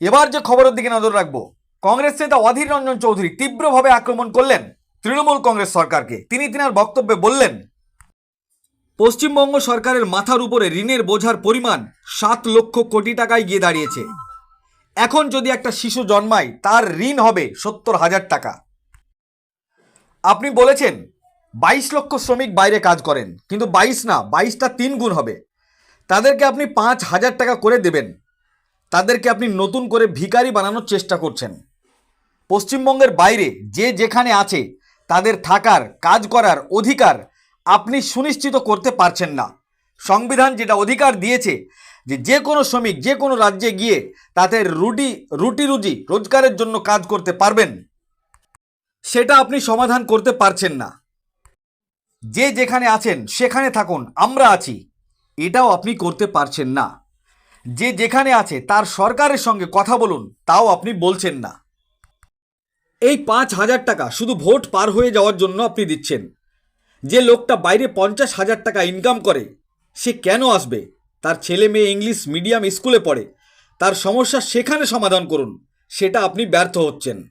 এবার যে খবরের দিকে নজর রাখব, কংগ্রেস নেতা অধীর রঞ্জন চৌধুরী তীব্রভাবে আক্রমণ করলেন তৃণমূল কংগ্রেস সরকারকে। তিনি তিনার বক্তব্যে বললেন, পশ্চিমবঙ্গ সরকারের মাথার উপরে ঋণের বোঝার পরিমাণ সাত লক্ষ কোটি টাকায় গিয়ে দাঁড়িয়েছে। এখন যদি একটা শিশু জন্মায়, তার ঋণ হবে সত্তর হাজার টাকা। আপনি বলেছেন, বাইশ লক্ষ শ্রমিক বাইরে কাজ করেন, কিন্তু বাইশ না, বাইশটা তিন গুণ হবে। তাদেরকে আপনি পাঁচ হাজার টাকা করে দেবেন। তাদেরকে আপনি নতুন করে ভিখারি বানানোর চেষ্টা করছেন। পশ্চিমবঙ্গের বাইরে যে যেখানে আছে, তাদের থাকার, কাজ করার অধিকার আপনি সুনিশ্চিত করতে পারছেন না। সংবিধান যেটা অধিকার দিয়েছে যে যে কোনো শ্রমিক যে কোনো রাজ্যে গিয়ে তাদের রুটি রুটি রুজি, রোজগারের জন্য কাজ করতে পারবেন। সেটা আপনি সমাধান করতে পারছেন না। যে যেখানে আছেন, সেখানে থাকুন, আমরা আছি। এটাও আপনি করতে পারছেন না। যে যেখানে আছে, তার সরকারের সঙ্গে কথা বলুন, তাও আপনি বলছেন না। এই পাঁচ হাজার টাকা শুধু ভোট পার হয়ে যাওয়ার জন্য আপনি দিচ্ছেন। যে লোকটা বাইরে পঞ্চাশ হাজার টাকা ইনকাম করে, সে কেন আসবে? তার ছেলে মেয়ে ইংলিশ মিডিয়াম স্কুলে পড়ে, তার সমস্যা সেখানে সমাধান করুন, সেটা আপনি ব্যর্থ হচ্ছেন।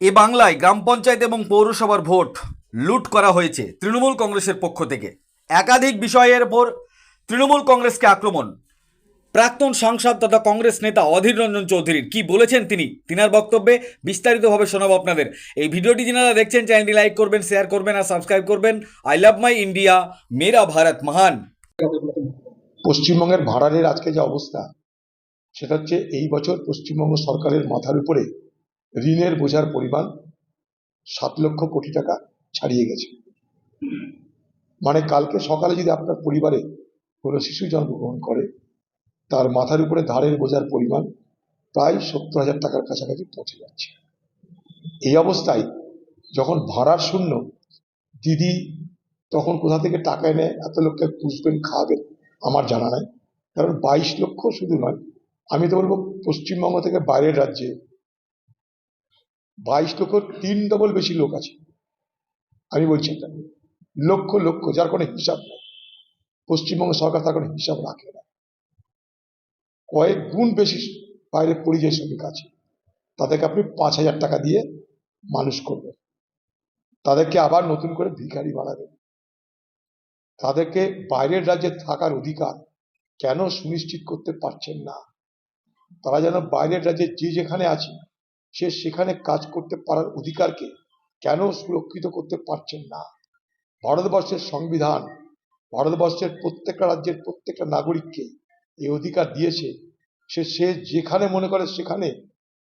এ বাংলায় গ্রাম পঞ্চায়েত এবং পৌরসভার ভোট লুট করা হয়েছে তৃণমূল কংগ্রেসের পক্ষ থেকে। একাধিক বিষয়ের ওপর তৃণমূল কংগ্রেসকে আক্রমণ। প্রাক্তন সাংসদ তথা কংগ্রেস নেতা অধীর রঞ্জন চৌধুরীর কি বলেছেন তিনি? তিনার বক্তব্যে বিস্তারিতভাবে শোনাবো আপনাদের। এই ভিডিওটি যারা দেখছেন, চ্যানেলটি লাইক করবেন, শেয়ার করবেন আর সাবস্ক্রাইব করবেন। আই লাভ মাই ইন্ডিয়া, মেরা ভারত মহান। পশ্চিমবঙ্গের ভাড়ারের আজকে যে অবস্থা, সেটা হচ্ছে এই বছর পশ্চিমবঙ্গ সরকারের মাথার উপরে ঋণের বোঝার পরিমাণ সাত লক্ষ কোটি টাকা ছাড়িয়ে গেছে। মানে কালকে সকালে যদি আপনার পরিবারে কোনো শিশু জন্মগ্রহণ করে, তার মাথার উপরে ধারের বোঝার পরিমাণ প্রায় সত্তর হাজার টাকার কাছাকাছি পৌঁছে যাচ্ছে। এই অবস্থায় যখন ভাড়ার শূন্য, দিদি তখন কোথা থেকে টাকা এনে এত লোককে পুষবেন খাওয়াবেন, আমার জানা নাই। কারণ বাইশ লক্ষ শুধু নয়, আমি তো বলব পশ্চিমবঙ্গ থেকে বাইরের রাজ্যে বাইশ লক্ষ তিন ডবল বেশি লোক আছে। আমি বলছি লক্ষ লক্ষ, যার কোনো হিসাব নেই। পশ্চিমবঙ্গ সরকার তার কোনো হিসাব রাখে না। কয়েক গুণ বেশি বাইরে পরিযায়ী শ্রমিক আছে। তাদেরকে আপনি পাঁচ হাজার টাকা দিয়ে মানুষ করবেন তাদেরকে আবার নতুন করে ভিখারি বানাবেন তাদেরকে বাইরের রাজ্যে থাকার অধিকার কেন সুনিশ্চিত করতে পারছেন না? তারা যেন বাইরের রাজ্যে যে যেখানে আছে, সে সেখানে কাজ করতে পারার অধিকারকে কেন সুরক্ষিত করতে পারছেন না? ভারতবর্ষের সংবিধান ভারতবর্ষের প্রত্যেকটা রাজ্যের প্রত্যেকটা নাগরিককে এই অধিকার দিয়েছে। সে সে যেখানে মনে করে সেখানে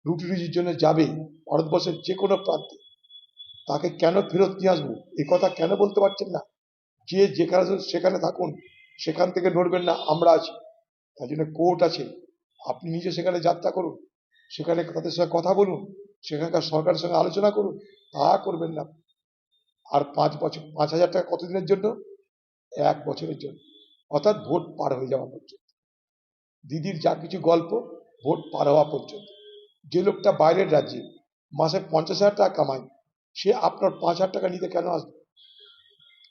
রুটি রুজির জন্য যাবে ভারতবর্ষের যে কোনো প্রান্তে। তাকে কেন ফেরত নিয়ে আসব? এ কথা কেন বলতে পারছেন না? যে যেখানে সেখানে থাকুন, সেখান থেকে নড়বেন না, আমরা আছি। তার জন্য কোর্ট আছে। আপনি নিজে সেখানে যাত্রা করুন, সেখানে তাদের সঙ্গে কথা বলুন, সেখানকার সরকারের সঙ্গে আলোচনা করুন, তা করবেন না। আর পাঁচ বছর, পাঁচ হাজার টাকা কতদিনের জন্য? এক বছরের জন্য। অর্থাৎ ভোট পার হয়ে যাওয়া পর্যন্ত। দিদির যা কিছু গল্প, ভোট পার হওয়া পর্যন্ত। যে লোকটা বাইরের রাজ্যে, মাসে পঞ্চাশ হাজার টাকা কামায়, সে আপনার পাঁচ হাজার টাকা নিতে কেন আসবে?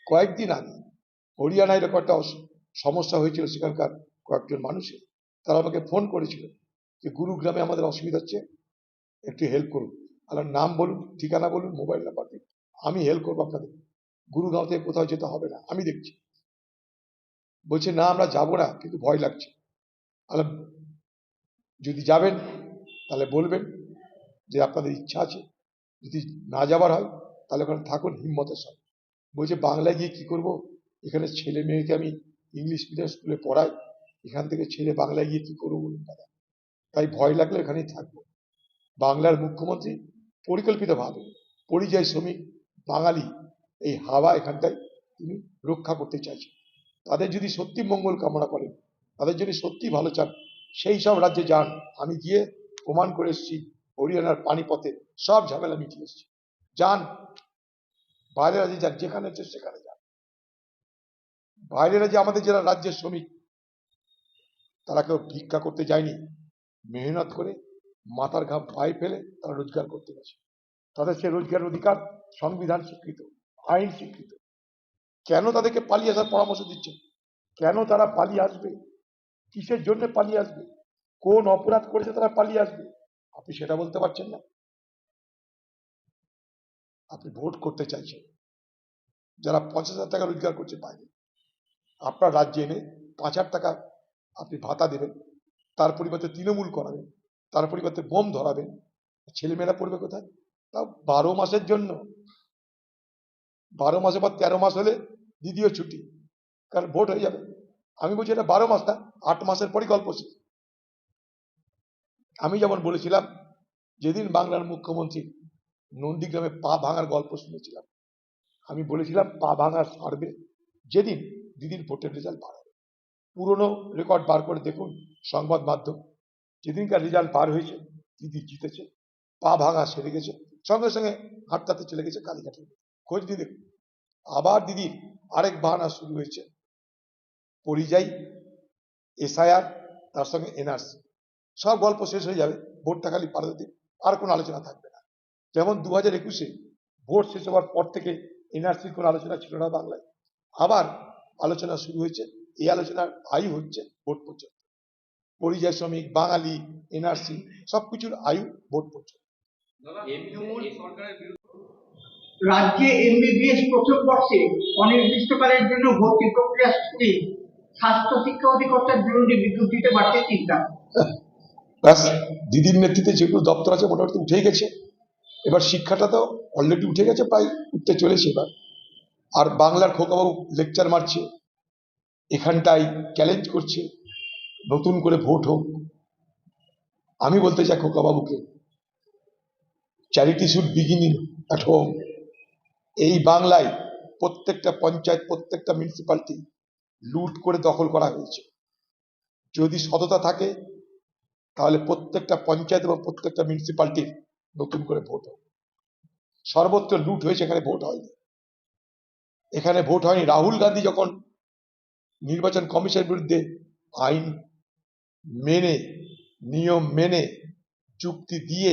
কয়েকদিন আগে হরিয়ানায় এরকম একটা সমস্যা হয়েছিল সেখানকার কয়েকজন মানুষের। তারা আমাকে ফোন করেছিল যে, গুরুগ্রামে আমাদের অসুবিধা হচ্ছে, একটু হেল্প করুন। আমার নাম বলুন, ঠিকানা বলুন মোবাইল নাম্বার দিন। আমি হেল্প করব আপনাদের। গুরুগ্রাম থেকে কোথাও যেতে হবে না, আমি দেখছি। বলছে, না, আমরা যাব না, কিন্তু ভয় লাগছে। তাহলে যদি যাবেন, তাহলে বলবেন যে আপনাদের ইচ্ছা আছে। যদি না যাবার হয়, তাহলে ওখানে থাকুন হিম্মতের সঙ্গে। বলছে, বাংলায় গিয়ে কি করব? এখানে ছেলে মেয়েকে আমি ইংলিশ মিডিয়াম স্কুলে পড়াই, এখান থেকে ছেলে বাংলায় গিয়ে কি করব বলুন দাদা? তাই ভয় লাগলে এখানেই থাকব। বাংলার মুখ্যমন্ত্রী পরিকল্পিতভাবে পরিযায়ী শ্রমিক বাঙালি এই হাওয়া এখানটায় তিনি রক্ষা করতে চাইছেন। তাদের যদি সত্যি মঙ্গল কামনা করেন, তাদের যদি সত্যি ভালো চান, সেই সব রাজ্যে যান। আমি গিয়ে প্রমাণ করে এসেছি, হরিয়ানার পানিপথে সব ঝামেলা মিটিয়ে এসেছি। যান, বাইরের রাজ্যে যান, যেখানে হচ্ছে সেখানে যান। বাইরের রাজ্যে আমাদের যারা রাজ্যের শ্রমিক, তারা কেউ ভিক্ষা করতে যায়নি। মেহনত করে মাথার ঘাম পায়ে ফেলে তারা রোজগার করতে গেছে। তাদের সে রোজগার অধিকার সংবিধান স্বীকৃত, আইন স্বীকৃত। কেন তাদেরকে পালিয়ে আসার পরামর্শ দিচ্ছেন কেন তারা পালিয়ে আসবে? কিসের জন্য পালিয়ে আসবে? কোন অপরাধ করেছে তারা পালিয়ে আসবে? আপনি সেটা বলতে পারছেন না। আপনি ভোট করতে চাইছেন। যারা পঞ্চাশ হাজার টাকা রোজগার করছে বাইরে আপনার রাজ্যে এনে পাঁচ হাজার টাকা আপনি ভাতা দেবেন, তার পরিবর্তে তৃণমূল করাবেন, তার পরিবর্তে বোম ধরাবেন। ছেলেমেয়েরা পড়বে কোথায়? তাও বারো মাসের জন্য। বারো মাসে বা তেরো মাস হলে দ্বিতীয় ছুটি, কারণ ভোট হয়ে যাবে। আমি বলছি এটা বারো মাস না, আট মাসের পরই গল্প শেষ আমি যেমন বলেছিলাম, যেদিন বাংলার মুখ্যমন্ত্রী নন্দীগ্রামে পা ভাঙার গল্প শুনেছিলাম, আমি বলেছিলাম পা ভাঙার সারবে যেদিন দিদির ভোটের রেজাল্ট বার হবে। পুরনো রেকর্ড বার করে দেখুন সংবাদ মাধ্যম, যেদিনকার রেজাল্ট বার হয়েছে দিদি জিতেছে, পা ভাঙা সেরে গেছে, সঙ্গে সঙ্গে হাঁটতাতে চলে গেছে কালীঘাটে খোঁজ দেখুন। আবার দিদির আরেক বাহানা শুরু হয়েছে। পরিযায়ী, এসআইআর, তার সঙ্গে এনআরসি। সব গল্প শেষ হয়ে যাবে, ভোটটা খালি দিন আর কোনো আলোচনা থাকবে না। যেমন দু হাজার একুশে ভোট শেষ হওয়ার পর থেকে এনআরসির কোনো আলোচনা ছিল না বাংলায়। আবার আলোচনা শুরু হয়েছে, এই আলোচনার আয়ু হচ্ছে ভোট পর্যন্ত পরিযায়ী শ্রমিক, বাঙালি, এনআরসি, সবকিছুর আয়ু ভোট পর্যন্ত রাজ্যে এমবিবিএস প্রথম বর্ষে অনির্দিষ্টকালের জন্য ভর্তি প্রক্রিয়া স্থগিত স্বাস্থ্য শিক্ষা অধিকর্তার বিরুদ্ধে বিদ্যুৎ বাড়তে চিন্তা। ব্যাস, দিদির নেতৃত্বে যেগুলো দপ্তর আছে মোটামুটি উঠেই গেছে। এবার শিক্ষাটা তো অলরেডি উঠে গেছে, প্রায় উঠতে চলেছে এবার। আর বাংলার খোকাবাবু লেকচার মারছে, এখানটায় চ্যালেঞ্জ করছে, নতুন করে ভোট হোক। আমি বলতে চাই খোকাবাবুকে charity should begin at home এই বাংলায় প্রত্যেকটা পঞ্চায়েত, প্রত্যেকটা মিউনিসিপালিটি লুট করে দখল করা হয়েছে। যদি সততা থাকে, তাহলে প্রত্যেকটা পঞ্চায়েত এবং প্রত্যেকটা মিউনিসিপালিটির নতুন করে ভোট হবে। সর্বত্র লুট হয়েছে, এখানে ভোট হয়নি। এখানে ভোট হয়নি। রাহুল গান্ধী যখন নির্বাচন কমিশনের বিরুদ্ধে আইন মেনে, নিয়ম মেনে চুক্তি দিয়ে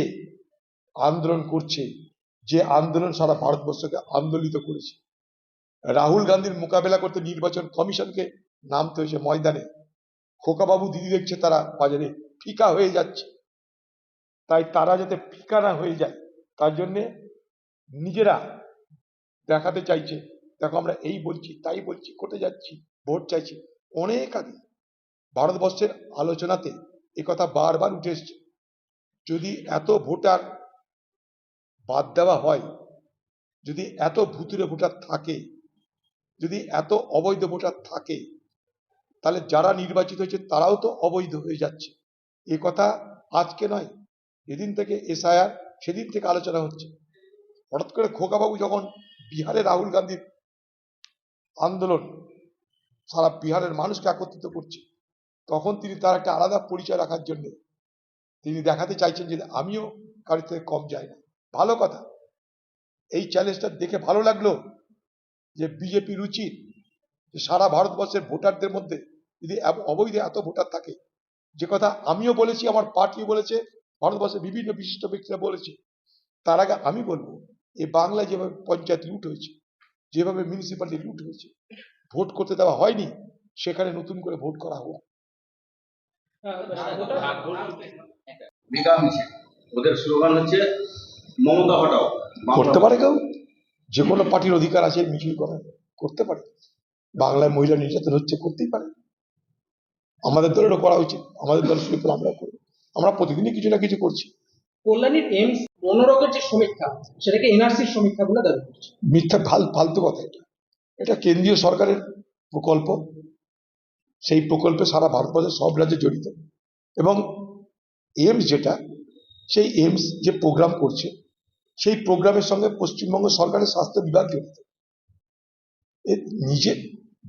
আন্দোলন করছে যে আন্দোলন সারা ভারতবর্ষকে আন্দোলিত করেছে। রাহুল গান্ধীর মোকাবেলা করতে নির্বাচন কমিশনকে নামতে হয়েছে ময়দানে। খোকাবাবু দিদি দেখছে তারা বাজারে, ফিকা হয়ে যাচ্ছে। তাই তারা যাতে ফিকা না হয়ে যায়, তার জন্যে নিজেরা দেখাতে চাইছে, দেখো আমরা এই বলছি, তাই বলছি কোটে যাচ্ছি, ভোট চাইছি। অনেক আগে ভারতবর্ষের আলোচনাতে কথা বারবার উঠে এসছে। যদি এত ভোটার বাদ দেওয়া হয়। যদি এত ভুতুরে ভোটার থাকে, যদি এত অবৈধ ভোটার থাকে, তাহলে যারা নির্বাচিত হয়েছে তারাও তো অবৈধ হয়ে যাচ্ছে। এ কথা আজকে নয়, যেদিন থেকে এসআইআর, সেদিন থেকে আলোচনা হচ্ছে। হঠাৎ করে খোকাবাবু যখন বিহারে রাহুল গান্ধীর আন্দোলন, সারা বিহারের মানুষকে একত্রিত করছে, তখন তিনি তার একটা আলাদা পরিচয় রাখার জন্য তিনি দেখাতে চাইছেন যে আমিও কারোর থেকে কম যাই না। ভালো কথা। এই চ্যালেঞ্জটা দেখে ভালো লাগল যে বিজেপি রুচি যে সারা ভারতবর্ষের ভোটারদের মধ্যে যদি অবৈধ এত ভোটার থাকে। যে কথা আমিও বলেছি আমার পার্টিও বলেছে ভারতবর্ষের বিভিন্ন বিশিষ্ট ব্যক্তিরা বলেছে। তার আগে আমি বলব এই বাংলায় যেভাবে পঞ্চায়েত লুট হয়েছে যেভাবে মিউনিসিপ্যালিটি লুট হয়েছে ভোট করতে দেওয়া হয়নি সেখানে নতুন করে ভোট করা হোক। ওদের স্লোগান হচ্ছে মমতা হটাও করতে পারে কেউ? যে কোনো পার্টির অধিকার আছে মিছিল করার করতে পারে। বাংলায় মহিলা নির্যাতন হচ্ছে করতেই পারে। আমাদের দলেরও করা উচিত আমাদের দল শুরু আমরা করব। আমরা প্রতিদিনই কিছু না কিছু করছি। কল্যাণীর এইমস যে সমীক্ষা সেটাকে এনআরসির সমীক্ষা বলে দাবি করছে। মিথ্যা ফাল ফালতু কথা এটা। এটা কেন্দ্রীয় সরকারের প্রকল্প। সেই প্রকল্পে সারা ভারতবর্ষের সব রাজ্যে জড়িত। এবং এইমস যেটা সেই এইমস যে প্রোগ্রাম করছে সেই প্রোগ্রামের সঙ্গে পশ্চিমবঙ্গ সরকারের স্বাস্থ্য বিভাগ জড়িত নিজে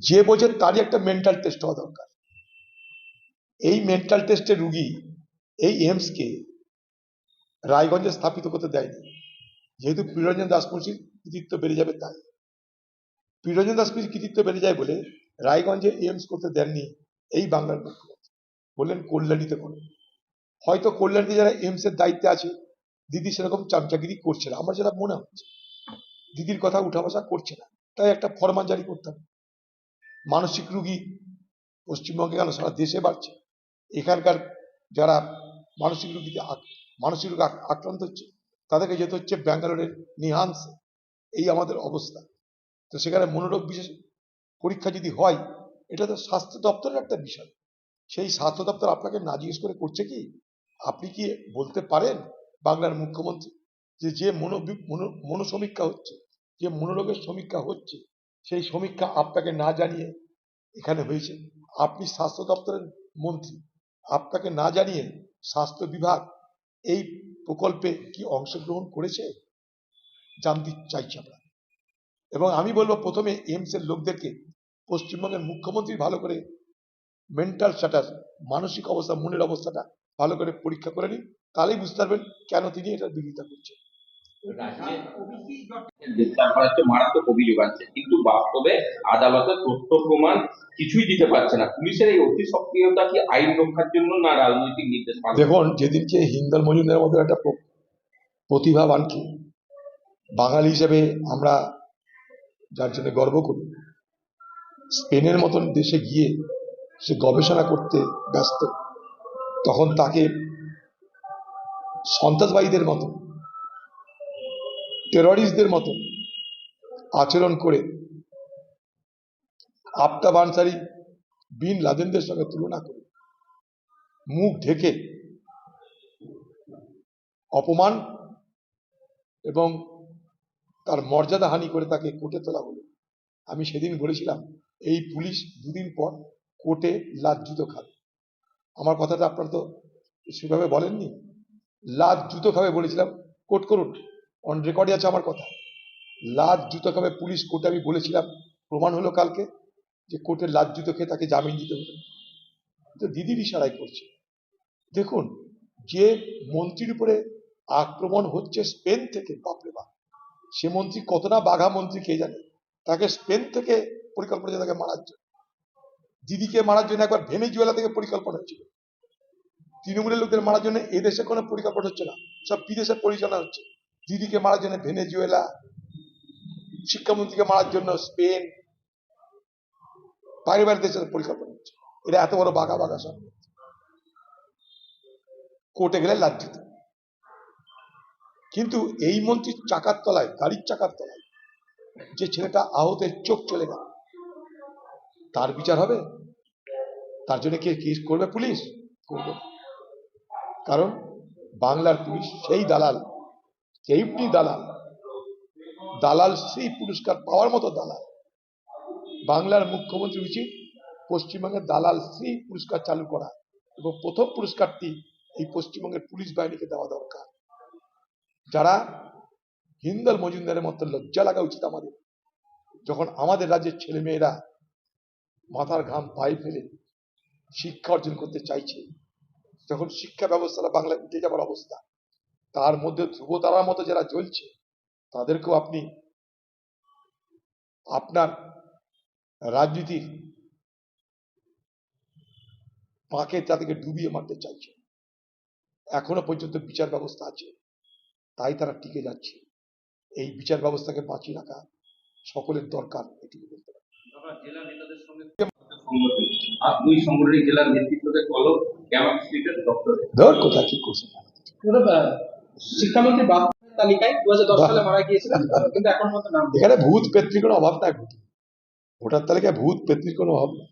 যে বোঝে তারই একটা মেন্টাল টেস্ট হওয়া দরকার। এই মেন্টাল টেস্টের রুগী এই এইমসকে রায়গঞ্জে স্থাপিত করতে দেয়নি। যেহেতু প্রিয়রঞ্জন দাসমুন্সির কৃতিত্ব বেড়ে যাবে তাই। প্রিয়রঞ্জন দাসমুন্সির কৃতিত্ব বেড়ে যায় বলে রায়গঞ্জে এইমস করতে দেননি এই বাংলার মুখ্যমন্ত্রী। বললেন কল্যাণীতে করুন হয়তো কল্যাণীতে যারা এইমস এর দায়িত্বে আছে দিদি সেরকম চামচাগিরি করছে না। আমার যেটা মনে হচ্ছে, দিদির কথা উঠা বসা করছে না। তাই একটা ফরমান জারি করতাম মানসিক রুগী পশ্চিমবঙ্গে কেন? সারা দেশে বাড়ছে। এখানকার যারা মানসিক রোগীতে মানসিক রোগে আক্রান্ত হচ্ছে, তাদেরকে যেতে হচ্ছে ব্যাঙ্গালোরের নিহান্সে এই আমাদের অবস্থা। তো সেখানে মনোরোগ বিশেষ পরীক্ষা যদি হয়, এটা তো স্বাস্থ্য দপ্তরের একটা বিষয়। সেই স্বাস্থ্য দপ্তর আপনাকে না জিজ্ঞেস করে করছে কি? আপনি কি বলতে পারেন? বাংলার মুখ্যমন্ত্রী, যে যে মনো, মনো- মনোসমীক্ষা হচ্ছে, যে মনোরোগের সমীক্ষা হচ্ছে, সেই সমীক্ষা আপনাকে না জানিয়ে এখানে হয়েছে। আপনি স্বাস্থ্য দপ্তরের মন্ত্রী, আপনাকে না জানিয়ে স্বাস্থ্য বিভাগ এই প্রকল্পে কি অংশগ্রহণ করেছে? জানতে চাইছি আমরা। এবং আমি বলব প্রথমে এইমস এর লোকদেরকে, পশ্চিমবঙ্গের মুখ্যমন্ত্রী ভালো করে মেন্টাল স্ট্যাটাস মানসিক অবস্থা, মনের অবস্থাটা ভালো করে পরীক্ষা করে নিন তাহলেই বুঝতে পারবেন কেন তিনি এটার বিরোধিতা করছেন। রাজ্যে ওবিসি গ্রেপ্তার করা হচ্ছে মারাত্মক অভিযোগ কিন্তু বাস্তবে আদালতে তথ্য প্রমাণ কিছুই দিতে পারছে না। পুলিশের এই অতি সক্রিয়তা কি আইন রক্ষার জন্য না রাজনৈতিক নির্দেশ পালন? দেখুন যেদিনকে হিন্দল মতো একটা প্রতিভাবানকে বাঙালি হিসেবে আমরা যার জন্য গর্ব করি স্পেনের মতন দেশে গিয়ে সে গবেষণা করতে ব্যস্ত। তখন তাকে সন্ত্রাসবাদীদের মতো টেররিস্টদের মতো আচরণ করে আফতাব আনসারি বিন লাদেনদের সঙ্গে তুলনা করে মুখ ঢেকে অপমান এবং তার মর্যাদা হানি করে তাকে কোর্টে তোলা হলো। আমি সেদিন বলেছিলাম, এই পুলিশ দুদিন পর কোর্টে লাজ্জুত খাবে। আমার কথাটা আপনারা তো সেভাবে বলেননি? লাজ জুতো খাবে বলেছিলাম কোর্ট করুন অন রেকর্ডে আছে আমার কথা। লাজ জুতো পুলিশ কোর্টে আমি বলেছিলাম, প্রমাণ হলো কালকে, যে কোর্টের লাজ জুতো খেয়ে তাকে জামিন দিতে হলো তো দিদির ইশারায় করছে। দেখুন, যে মন্ত্রীর উপরে আক্রমণ হচ্ছে স্পেন থেকে, বাপরে বাপ! সে মন্ত্রী কত না বাঘা মন্ত্রী কে জানে? তাকে স্পেন থেকে পরিকল্পনা তাকে মারার জন্য। দিদিকে মারার জন্য একবার ভেনেজুয়েলা থেকে পরিকল্পনা হচ্ছিল। তৃণমূলের লোকদের মারার জন্য এদেশে কোনো পরিকল্পনা হচ্ছে না। সব বিদেশে পরিচালনা হচ্ছে। দিদিকে মারার জন্য ভেনেজুয়েলা শিক্ষামন্ত্রীকে মারার জন্য স্পেন বাইরে দেশের পরিকল্পনা হচ্ছে। এটা এত বড় বাঘা বাঘা সব। কোর্টে গেলে লাজ্জিত কিন্তু এই মন্ত্রীর চাকার তলায়, গাড়ির চাকার তলায় যে ছেলেটা আহতের চোখ চলে গেল তার বিচার হবে? তার জন্য কে কি করবে? পুলিশ করবে। কারণ বাংলার পুলিশ সেই দালাল সেইটি দালাল। দালাল সেই পুরস্কার পাওয়ার মতো দালাল। বাংলার মুখ্যমন্ত্রী উচিত পশ্চিমবঙ্গের দালাল শ্রী পুরস্কার চালু করা এবং প্রথম পুরস্কারটি এই পশ্চিমবঙ্গের পুলিশ বাহিনীকে দেওয়া দরকার। যারা হিন্দল মজুমদারের মতো লজ্জা লাগা উচিত আমাদের। যখন আমাদের রাজ্যের ছেলে মেয়েরা মাথার ঘাম পায়ে ফেলে শিক্ষা অর্জন করতে চাইছে। যখন শিক্ষা ব্যবস্থাটা বাংলায় উঠে যাবার অবস্থা। তার মধ্যে ধ্রুবতারার মতো যারা জ্বলছে, তাদেরকেও আপনি আপনার রাজনীতির পাকে তাদেরকে ডুবিয়ে মারতে চাইছে। এখনও পর্যন্ত বিচার ব্যবস্থা আছে। তাই তারা টিকে যাচ্ছে। এই বিচার ব্যবস্থাকে বাঁচিয়ে রাখা সকলের দরকার, এটুকু বলতে পারি। ধর কি করছে শিক্ষামন্ত্রী তালিকায় দু সালে মারা গিয়েছিলেন কিন্তু এখন মতো নাম এখানে ভূত পেত্রীর কোনো অভাব নাই ভোটার তালিকায় ভূত পেত্রীর কোনো অভাব নেই।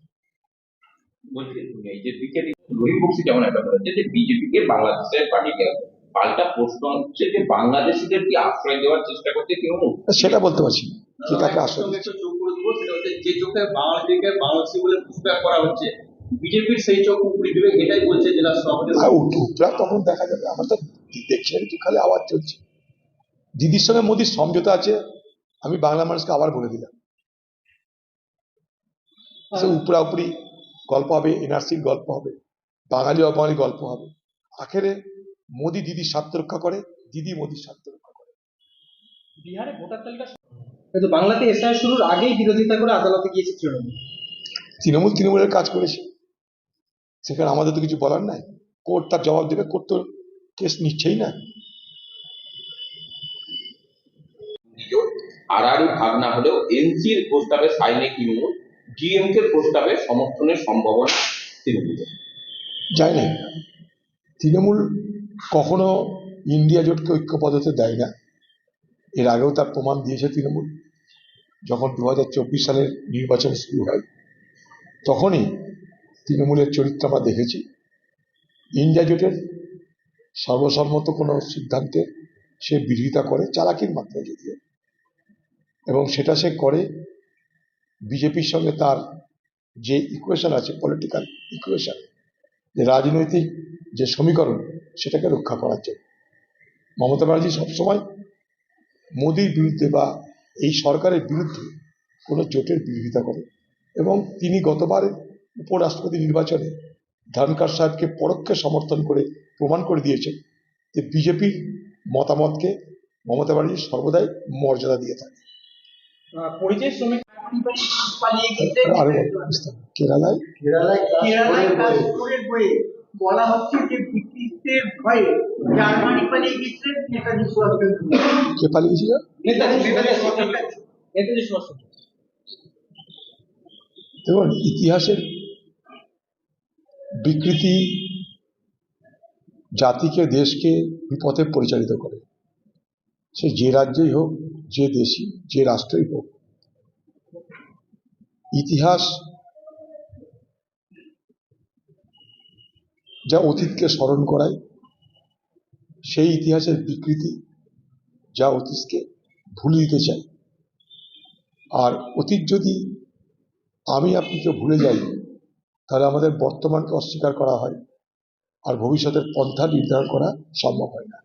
বলছি এই যে বিজেপি রহিম বক্সি যেমন একটা বলেছে যে বিজেপিকে বাংলাদেশের পার্টিকে পাল্টা প্রশ্ন হচ্ছে যে বাংলাদেশিদের কি আশ্রয় দেওয়ার চেষ্টা করছে তৃণমূল সেটা বলতে পারছি না। কে কাকে আসলে সেটা হচ্ছে যে চোখে বাংলাদেশকে বাংলাদেশি বলে পুষব্যাক করা হচ্ছে বিজেপির সেই চোখ উপরি এটাই বলছে জেলা সভাপতি তখন দেখা যাবে আমার তো দেখছি খালি আওয়াজ চলছে। দিদির সঙ্গে মোদির সমঝোতা আছে আমি বাংলা মানুষকে আবার বলে দিলাম। সে উপরা উপরি গল্প হবে এনআরসির গল্প হবে বাঙালি অবাঙালি গল্প হবে। আখেরে মোদি দিদির স্বার্থ রক্ষা করে দিদি মোদির স্বার্থ রক্ষা করে। বিহারে ভোটার তালিকা কিন্তু বাংলাতে এসআই শুরুর আগেই বিরোধিতা করে আদালতে গিয়েছে তৃণমূল। তৃণমূল তৃণমূলের কাজ করেছে। সেখানে আমাদের তো কিছু বলার নাই। কোর্ট তার জবাব দেবে কোর্ট তো কেস নিচ্ছেই না। আড়াআড়ি ভাগ না হলেও এনসির প্রস্তাবে সাইনে তৃণমূল ডিএমকে প্রস্তাবে সমর্থনের সম্ভাবনা তৃণমূলের যায় না তৃণমূল কখনো ইন্ডিয়া জোটকে ঐক্যবদ্ধ হতে দেয় না। এর আগেও তার প্রমাণ দিয়েছে তৃণমূল। যখন দু হাজার চব্বিশ সালের নির্বাচন শুরু হয়, তখনই তৃণমূলের চরিত্র আমরা দেখেছি। ইন্ডিয়া জোটের সর্বসম্মত কোনো সিদ্ধান্তে সে বিরোধিতা করে, চালাকির মাধ্যমে যদিও। এবং সেটা সে করে বিজেপির সঙ্গে তার যে ইকুয়েশন আছে পলিটিক্যাল ইকুয়েশন যে রাজনৈতিক যে সমীকরণ, সেটাকে রক্ষা করার জন্য। মমতা ব্যানার্জি সবসময় মোদির বিরুদ্ধে বা এই সরকারের বিরুদ্ধে কোনো জোটের বিরোধিতা করে। এবং তিনি গতবারের উপরাষ্ট্রপতি নির্বাচনে ধনকার সাহেবকে পরোক্ষে সমর্থন করে প্রমাণ করে দিয়েছেন যে বিজেপির মতামতকে মমতা ব্যানার্জি সর্বদাই মর্যাদা দিয়ে থাকে। কেরালায় কেরালায় বলা হচ্ছে যে ব্রিটিশদের ভয়ে জার্মানি পালিয়ে গেছিলেন নেতাজি সুভাষচন্দ্র। কে পালিয়েছিল নেতাজি নেতাজি সুভাষচন্দ্র নেতাজি সুভাষচন্দ্র দেখুন ইতিহাসের বিকৃতি জাতিকে দেশকে বিপথে পরিচালিত করে। সে যে রাজ্যেই হোক যে দেশই যে রাষ্ট্রই হোক ইতিহাস যা অতীতকে স্মরণ করায়, সেই ইতিহাসের বিকৃতি যা অতীতকে ভুলিয়ে দিতে চায়। আর অতীত যদি আমি আপনি কেউ ভুলে যাই, তাহলে আমাদের বর্তমানকে অস্বীকার করা হয় আর ভবিষ্যতের পন্থা নির্ধারণ করা সম্ভব হয় না।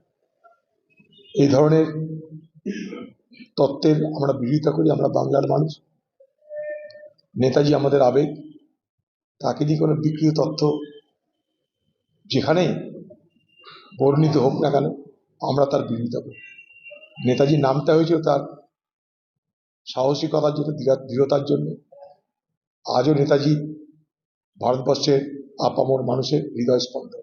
এই ধরনের তত্ত্বের আমরা বিরোধিতা করি, আমরা বাংলার মানুষ। নেতাজি আমাদের আবেগ, তাকে দিয়ে কোনো বিকৃত তথ্য যেখানে বর্ণিত হোক না কেন, আমরা তার বিরোধিতা করি। নেতাজির নামটা হয়েছিল তার সাহসিকতার জন্য, দৃঢ়- দৃঢ়তার জন্য। আজও নেতাজি ভারতবর্ষের আপামর মানুষের হৃদয় স্পন্দন।